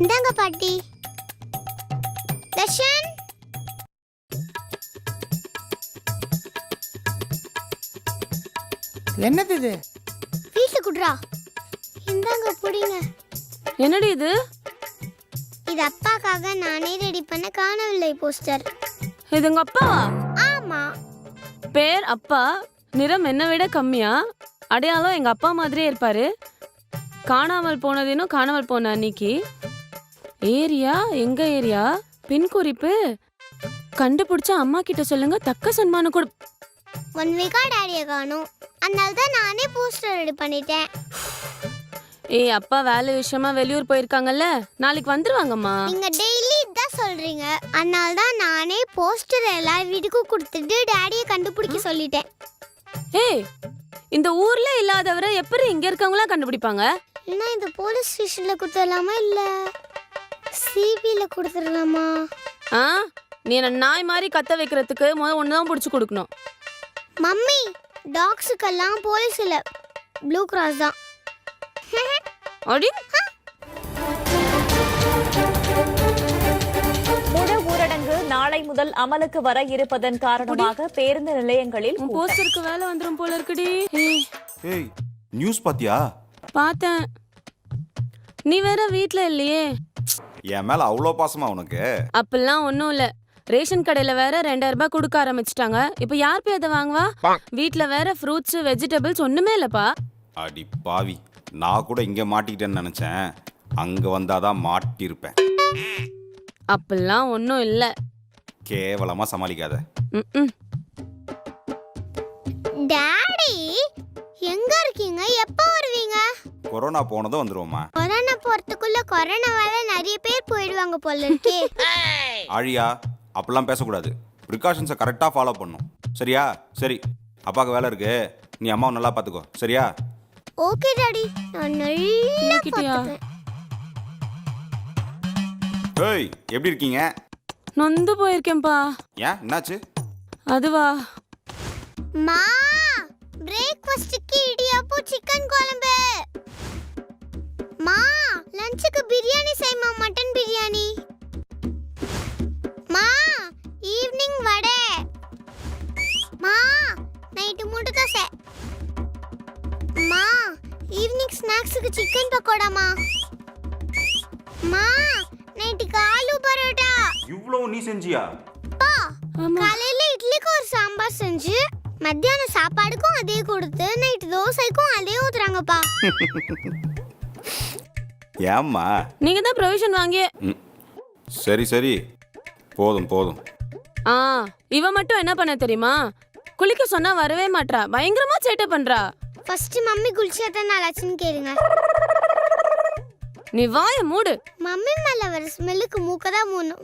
இந்தாங்க பாட்டி. தர்ஷன்? என்னது இது? வீட்டுல குடுறா. இந்தாங்க புடிங்க. என்னடி இது? இது அப்பாக்காக நானே ரெடி பண்ண காணவில்லை போஸ்டர் இது உங்க அப்பாவா ஆமா. பேர் அப்பா நிறம் என்னை விட கம்மியா? அடையாளம் எங்க அப்பா மாதிரியே இருப்பாரு. காணாமல் போனதினும் காணாமல் போன அன்னைக்கு. ஏரியா? எங்க ஏரியா? பின் குறிப்பு? கண்டுபிடிச்ச அம்மா கிட்ட சொல்லுங்க தக்க சன்மானம் கொடு. ஒன் வீக்கா டேடியை காணும். அதனால தான் நானே போஸ்டர் ரெடி பண்ணிட்டேன். ஏய் அப்பா வேலை விஷயமா வெளியூர் போயிருக்காங்கல்ல? நாளைக்கு வந்துருவாங்கம்மா. நீங்க டெய்லி இதான் சொல்றீங்க. அதனால தான் நானே போஸ்டர் எல்லா வீட்டுக்கும் கொடுத்துட்டு டேடியை கண்டுபிடிக்க சொல்லிட்டேன். ஏய் இந்த ஊர்ல இல்லாதவரை எப்படி இங்க இருக்கவங்களாம் கண்டுபிடிப்பாங்க? என்ன இந்த போலீஸ் ஸ்டேஷன்ல கொடுத்துடலாமா இல்ல? சிபில கொடுத்துடலாமா? ஆ நீ என்ன நாய் மாதிரி கத்த வைக்கிறதுக்கு முத ஒன்று தான் பிடிச்சி கொடுக்கணும். மம்மி டாக்ஸுக்கெல்லாம் போலீஸ் இல்ல. ப்ளூ கிராஸ் தான். அடி. முழு ஊரடங்கு நாளை முதல் அமலுக்கு வர இருப்பதன் காரணமாக பேருந்து நிலையங்களில் உன். போஸ்டருக்கு வேலை வந்துரும் போல இருக்குடி. ஏய், ஏய் நியூஸ் பாத்தியா? பார்த்தேன். நீ வேற வீட்ல இல்லையே. என் மேல அவ்வளோ பாசமா உனக்கு? அப்பெல்லாம் ஒன்றும் இல்ல. ரேஷன் கடையில வேற ரெண்டாயிரம் ரூபாய் கொடுக்க ஆரம்பிச்சிட்டாங்க. இப்போ யார் போய் அதை வாங்குவா? வீட்ல வேற ஃப்ரூட்ஸ் வெஜிடபிள்ஸ் ஒண்ணுமே இல்லப்பா. அடி பாவி. நான் கூட இங்க மாட்டிக்கிட்டேன்னு நினைச்சேன். அங்க வந்தாதான் மாட்டியிருப்பேன் அப்பெல்லாம் ஒன்றும் இல்ல. கேவலமா சமாளிக்காத. ம்ம். டாடி எங்க இருக்கீங்க? எப்போ வருவீங்க? கொரோனா போனதும் வந்துருவோமா கொரோனா போறதுக்குள்ள கொரோனாவால நிறைய பேர் போயிடுவாங்க போல இருக்கே. ஆழியா அப்பெல்லாம் பேசக்கூடாது. ப்ரிகாஷன்ஸை கரெக்டாக ஃபாலோ பண்ணும். சரியா? சரி. அப்பாவுக்கு வேலை இருக்கு. நீ அம்மாவை நல்லா பார்த்துக்கோ. சரியா? Okay daddy. நான் நல்லா? பார்த்துப்பேன். ஏய் எப்படி இருக்கீங்க? நொந்து போயிருக்கேன்ப்பா. ஏன்? என்னாச்சு? அதுவா. மா பிரேக்ஃபாஸ்ட்க்கு நைட்டு முட்டை தோசை மா ஈவினிங் ஸ்நாக்ஸுக்கு சிக்கன் பக்கோடாமா? மா நைட்டுக்கு ஆலு பரோட்டா. இவ்வளோ நீ செஞ்சியா? பா காலையில இட்லிக்கு ஒரு சாம்பார் செஞ்சு மத்தியானம் சாப்பாடுக்கும் அதே கொடுத்து நைட்டு தோசைக்கும் அதே ஊத்துறாங்கப்பா. ஏம்மா? நீங்க தான் ப்ரொவிஷன் வாங்கி சரி சரி. போதும் போதும். ஆ இவ மட்டும் என்ன பண்ண தெரியுமா? குளிக்க சொன்னா வரவே மாட்றா. பயங்கரமா சேட்டை பண்றா. ஃபர்ஸ்ட் மம்மி குளிச்சா தான் நல்லாச்சுன்னு கேளுங்க. நீ வாய மூடு. மம்மி மேல வர ஸ்மெல்லுக்கு மூக்க தான் மூணும்